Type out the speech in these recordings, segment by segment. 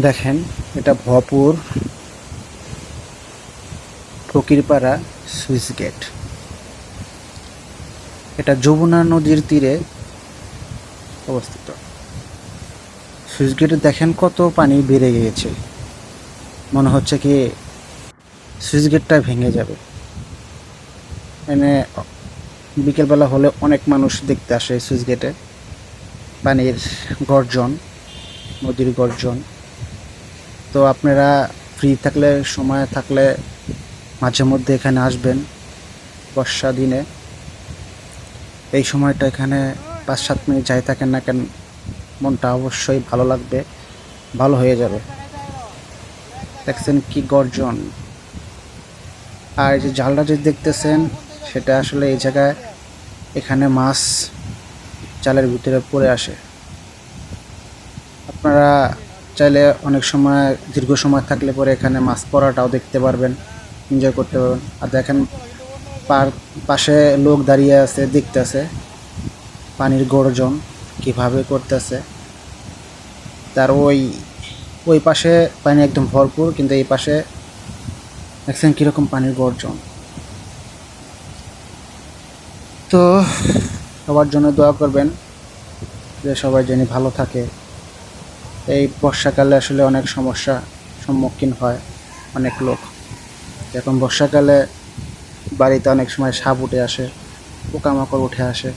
দেখেন, এটা ভপুর Fakirpara switch gate. এটা যমুনা নদীর তীরে অবস্থিত। সুইচ গেটে দেখেন কত পানি বেড়ে গিয়েছে। মনে হচ্ছে কি সুইচ গেটটা ভেঙে যাবে। এনে বিকেলবেলা হলে অনেক মানুষ দেখতে আসে সুইচ গেটে। পানির গর্জন, নদীর গর্জন। তো আপনারা ফ্রি থাকলে, সময় থাকলে মাঝে মধ্যে এখানে আসবেন, বর্ষা দিনে। এই সময়টা এখানে পাঁচ সাত মিনিট যাই থাকেন না কেন, মনটা অবশ্যই ভালো লাগবে, ভালো হয়ে যাবে। দেখছেন কি গর্জন। আর এই যে জালটা যে দেখতেছেন, সেটা আসলে এই জায়গায় এখানে মাছ জালের ভিতরে পড়ে আসে। আপনারা চাইলে অনেক সময় দীর্ঘ সময় থাকলে পরে এখানে মাছ পড়াটাও দেখতে পারবেন এনজয় করতে পারবেন। আর দেখেন, পার পাশে লোক দাঁড়িয়ে আছে, দেখতেছে পানির গর্জন, কীভাবে করতেছে। তার ওই ওই পাশে পানি একদম ভরপুর, কিন্তু এই পাশে দেখছেন কীরকম পানির গর্জন। তো, সবার জন্য দোয়া করবেন যে সবাই যেন ভালো থাকে। এই বর্ষাকালে আসলে অনেক সমস্যা সম্মুখীন হয় অনেক লোক। এখন বর্ষাকালে বাড়িতে অনেক সময় সাপ উঠে আসে, পোকামাকড় উঠে আসে।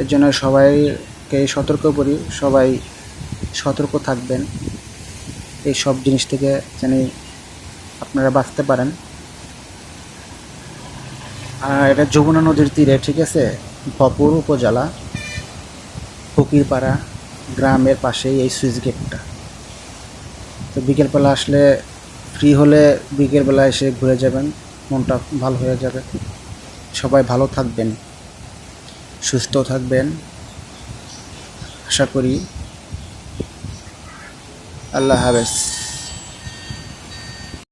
এর জন্য সবাইকে সতর্ক করি, সবাই সতর্ক থাকবেন। এই সব জিনিস থেকে যেন আপনারা বাঁচতে পারেন। আর এটা যমুনা নদীর তীরে, ঠিক আছে? ভপুর উপজেলা, ফকিরপাড়া। গ্রামের পাশেই এই সুইচ গেটটা। তো বিকেলবেলা আসলে ফ্রি হলে বিকেলবেলা এসে ঘুরে যাবেন, মনটা ভালো হয়ে যাবে। সবাই ভালো থাকবেন, সুস্থ থাকবেন। আশা করি। আল্লাহ হাফেজ।